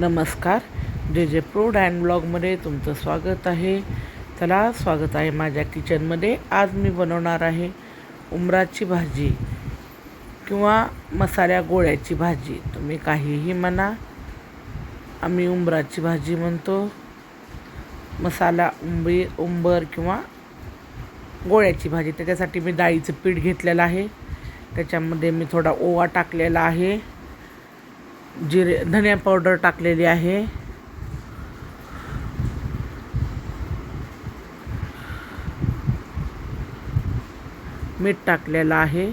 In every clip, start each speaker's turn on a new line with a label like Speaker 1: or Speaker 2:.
Speaker 1: नमस्कार. जे जे प्रूड अँड ब्लॉगमध्ये तुमचं स्वागत आहे. चला स्वागत आहे माझ्या किचनमध्ये आज मी बनवणार आहे उमराची भाजी किंवा मसाल्या गोळ्याची भाजी. तुम्ही काहीही म्हणा आम्ही उंबराची भाजी म्हणतो. मसाला उंबी उंबर किंवा गोळ्याची भाजी. त्याच्यासाठी मी डाळीचं पीठ घेतलेलं आहे. त्याच्यामध्ये मी थोडा ओवा टाकलेला आहे. जिरे धनिया पावडर टाकलेली आहे. मीठ टाकलेलं आहे.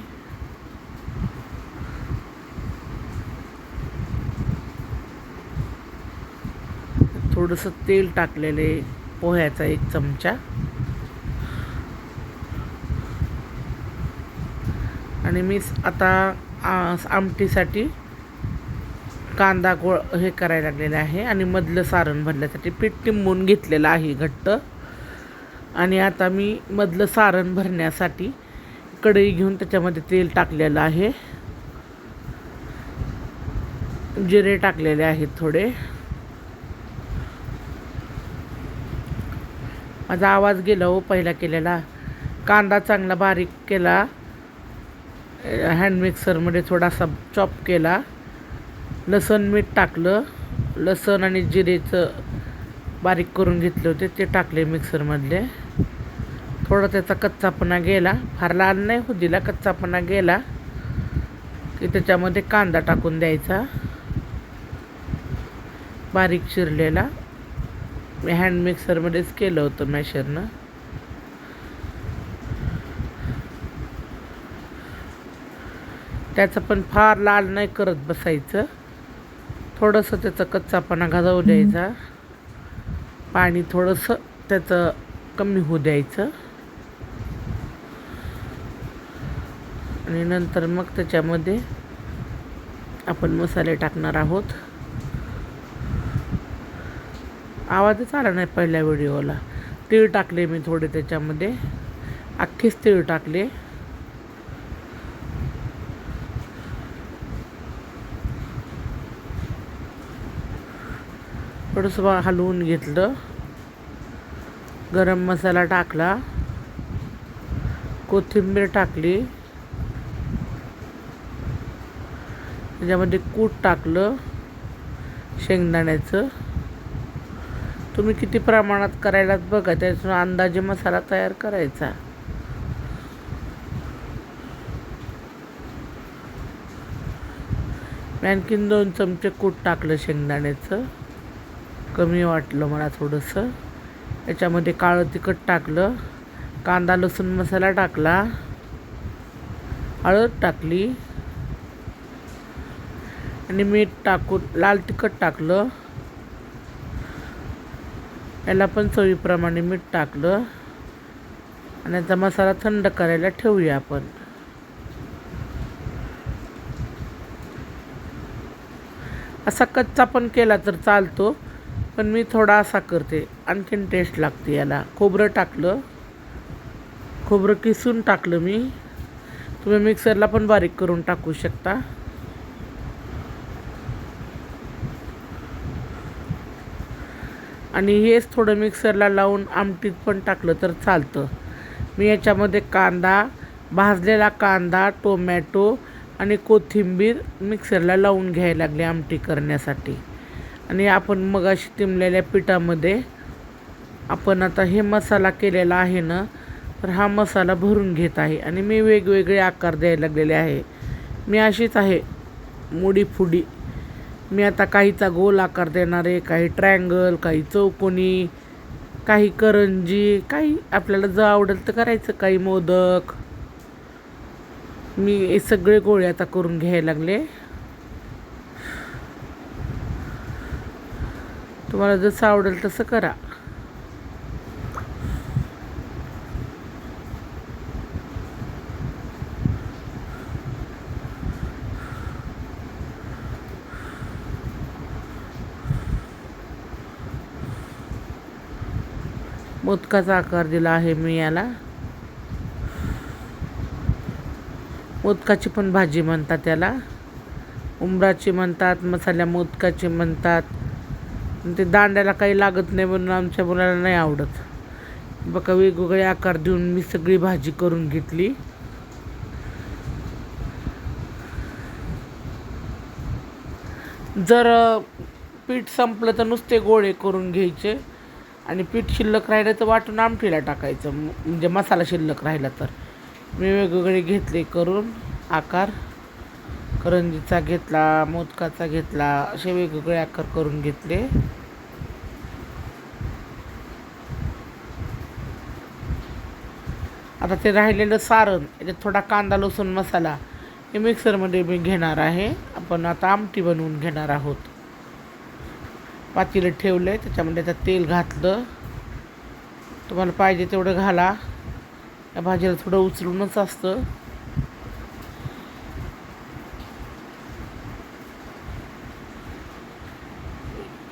Speaker 1: थोडंसं तेल टाकलेले पोह्याचा एक चमचा. आणि मी आता आमटीसाठी कांदा गोळ हे करायला लागलेलं आहे आणि मधलं सारण भरण्यासाठी पीठ टिंबून घेतलेलं आहे घट्ट. आणि आता मी मधलं सारण भरण्यासाठी कढई घेऊन त्याच्यामध्ये तेल टाकलेलं आहे. जिरे टाकलेले आहेत थोडे. माझा आवाज गेला हो पहिला केलेला. कांदा चांगला बारीक केला. हँड मिक्सरमध्ये थोडासा चॉप केला. लसण मीठ टाकलं. लसण आणि जिरेचं बारीक करून घेतले होते. ते टाकले मिक्सरमधले. थोडा त्याचा कच्चापणा गेला. फार लाल नाही हो दिला कच्चापणा गेला की त्याच्यामध्ये कांदा टाकून द्यायचा. बारीक चिरलेला. मी हँड मिक्सरमध्येच केलं होतं मॅशरनं त्याचं पण फार लाल नाही करत बसायचं. थोडंसं त्याचं कच्चापणा घालवू द्यायचा. पाणी थोडंसं त्याचं कमी होऊ द्यायचं. आणि नंतर मग त्याच्यामध्ये आपण मसाले टाकणार आहोत. आवाजच आला नाही पहिल्या व्हिडिओला. तीळ टाकले मी थोडे त्याच्यामध्ये. अख्खीच तीळ टाकले. थोडंसं हलवून घेतलं. गरम मसाला टाकला. कोथिंबीर टाकली. त्याच्यामध्ये कूट टाकलं. शेंगदाण्याचं. तुम्ही किती प्रमाणात करायलात बघा त्यातून अंदाजे मसाला तयार करायचा. आणखीन दोन चमचे कूट टाकलं शेंगदाण्याचं. कमी वाटलं मला थोडंसं. याच्यामध्ये काळं तिखट टाकलं. कांदा लसूण मसाला टाकला. हळद टाकली. आणि मीठ टाकून लाल तिखट टाकलं. याला पण चवीप्रमाणे मीठ टाकलं. आणि याचा मसाला थंड करायला ठेवूया आपण. असा कच्चा पण केला तर चालतो. पण मी थोडा असा करते. आणखीन टेस्ट लागते याला. खोबरं टाकलं. खोबरं किसून टाकलं मी. तुम्ही मिक्सरला पण बारीक करून टाकू शकता. आणि हेच थोडं मिक्सरला लावून आमटीत पण टाकलं तर चालतं. मी याच्यामध्ये कांदा भाजलेला कांदा टोमॅटो आणि कोथिंबीर मिक्सरला लावून घ्यायला लागले आमटी करण्यासाठी. आणि आपण मग अशी तिमलेल्या पिठामध्ये आपण आता हे मसाला केलेला आहे ना तर हा मसाला भरून घेत आहे. आणि मी वेगवेगळे आकार द्यायला लागलेले आहे. मी अशीच आहे मुडी फुडी. मी आता काहीचा गोल आकार देणार आहे काही ट्रँगल काही चौकोनी काही करंजी काही आपल्याला जर आवडेल तर करायचं काही मोदक. मी हे सगळे गोळे आता करून घ्यायला लागले. तुम्हाला जसं आवडेल तसं करा. मोदकाचा आकार दिला आहे मी याला. मोदकाची पण भाजी म्हणतात याला. उंबराची म्हणतात मसाल्या मोदकाची म्हणतात. ते दांड्याला काही लागत नाही म्हणून आमच्या मुलाला नाही आवडत. बघा वेगवेगळे आकार देऊन मी सगळी भाजी करून घेतली. जर पीठ संपलं तर नुसते गोळे करून घ्यायचे. आणि पीठ शिल्लक राहिलं तर वाटून आमटीला टाकायचं. म्हणजे मसाला शिल्लक राहिला तर. मी वेगवेगळे घेतले करून आकार. करंजीचा घेतला मोदकाचा घेतला असे वेगवेगळे आकार करून घेतले. आता ते राहिलेलं सारण याच्यात थोडा कांदा लसूण मसाला हे मिक्सरमध्ये मी घेणार आहे. आपण आता आमटी बनवून घेणार आहोत. पातीला ठेवलं आहे त्याच्यामध्ये आता तेल घातलं. तुम्हाला पाहिजे तेवढं घाला. या भाजीला थोडं उचलूनच असतं.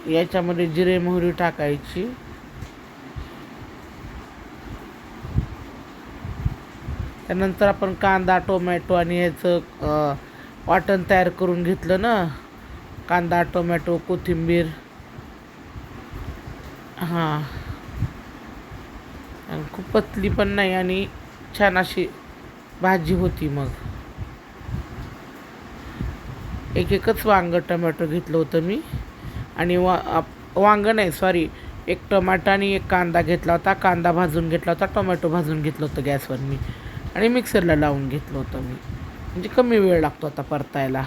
Speaker 1: याच्यामध्ये जिरे मोहरी टाकायची. त्यानंतर आपण कांदा टोमॅटो आणि याचं वाटण तयार करून घेतलं ना. कांदा टोमॅटो कोथिंबीर. हां. खूप पतली पण नाही आणि छान अशी भाजी होती मग. एक एकच वांग टोमॅटो घेतलं होतं मी. आणि वा आप- वांग नाही सॉरी एक टमाटा आणि एक कांदा घेतला होता. कांदा भाजून घेतला होता टोमॅटो भाजून घेतलं होतं गॅसवर मी. आणि मिक्सरला लावून घेतलं होतं मी. म्हणजे कमी वेळ लागतो आता परतायला.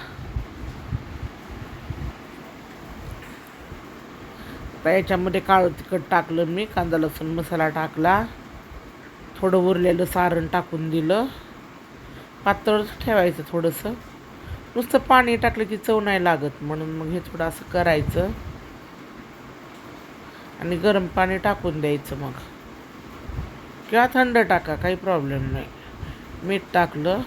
Speaker 1: आता याच्यामध्ये काळं तिखट टाकलं मी कांदा लसूण मसाला टाकला. थोडं उरलेलं सारण टाकून दिलं. पातळ ठेवायचं थोडंसं. नुसतं पाणी टाकलं की चव नाही लागत म्हणून मग हे थोडं असं करायचं. आणि गरम पाणी टाकून द्यायचं मग. किंवा थंड टाका काही प्रॉब्लेम नाही. मीठ टाकलं.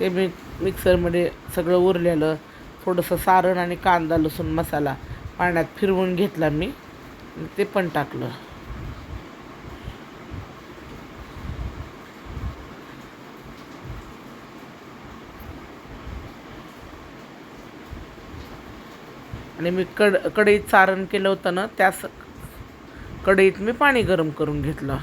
Speaker 1: ते मी मिक्सरमध्ये सगळं उरलेलं थोडंसं सारण आणि कांदा लसूण मसाला पाण्यात फिरवून घेतला मी. ते पण टाकलं. आणि मी कड कढईत सारण केलं होतं ना त्याच कढईत मी पाणी गरम करून घेतलं.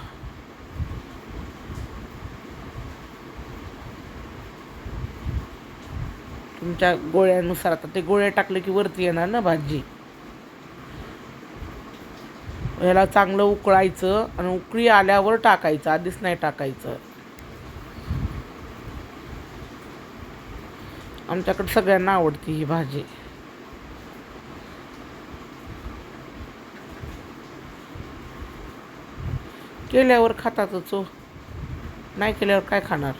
Speaker 1: तुमच्या गोळ्यानुसार आता ते गोळ्या टाकले की वरती येणार ना भाजी. ह्याला चांगलं उकळायचं आणि उकळी आल्यावर टाकायचं आधीच नाही टाकायचं. आमच्याकडे सगळ्यांना आवडती ही भाजी. केल्यावर खातातच हो नाही केल्यावर काय खाणार?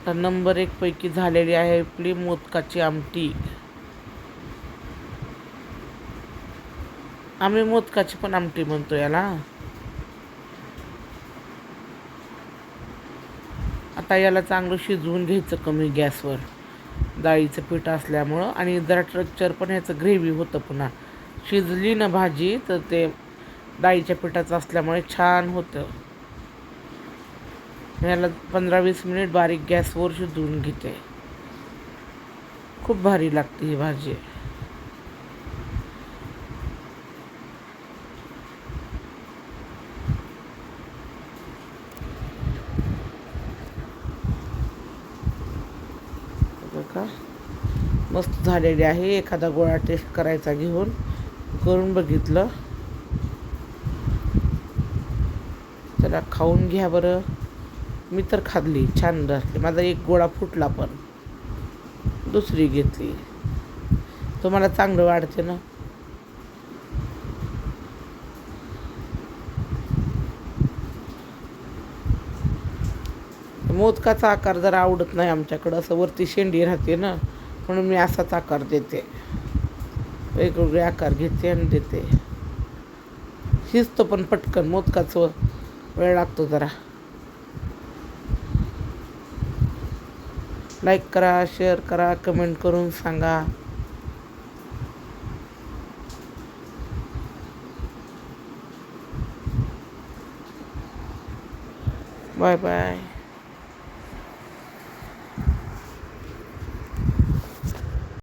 Speaker 1: आता नंबर एक पैकी झालेली आहे आपली मोदकाची आमटी. आम्ही मोदकाची पण आमटी म्हणतो याला. आता याला चांगलं शिजवून घ्यायचं कमी गॅसवर. डाळीचं पीठ असल्यामुळं आणि जरा स्ट्रक्चर पण ह्याचं ग्रेव्ही होतं पुन्हा. शिजली ना भाजी तर ते डाळीच्या पिठाचं असल्यामुळे छान होतं. ह्याला पंधरा वीस मिनिट बारीक गॅसवर शिजवून घेते. खूप भारी लागते ही भाजी बघा मस्त झालेली आहे. एखादा गोळा टेस्ट करायचा घेऊन करून बघितलं. त्याला खाऊन घ्या बरं. मी तर खाल्ली छान राहते माझा एक गोळा फुटला पण. दुसरी घेतली. तुम्हाला चांगलं वाढते ना? मोदकाचा आकार जरा आवडत नाही आमच्याकडं. असं वरती शेंडी राहते ना? म्हणून मी असाच आकार देते. वेगवेगळे आकार घेते आणि देते. शिजतो पण पटकन मोदकाचं वेळ लागतो जरा. लाईक करा शेअर करा कमेंट करून सांगा. Bye bye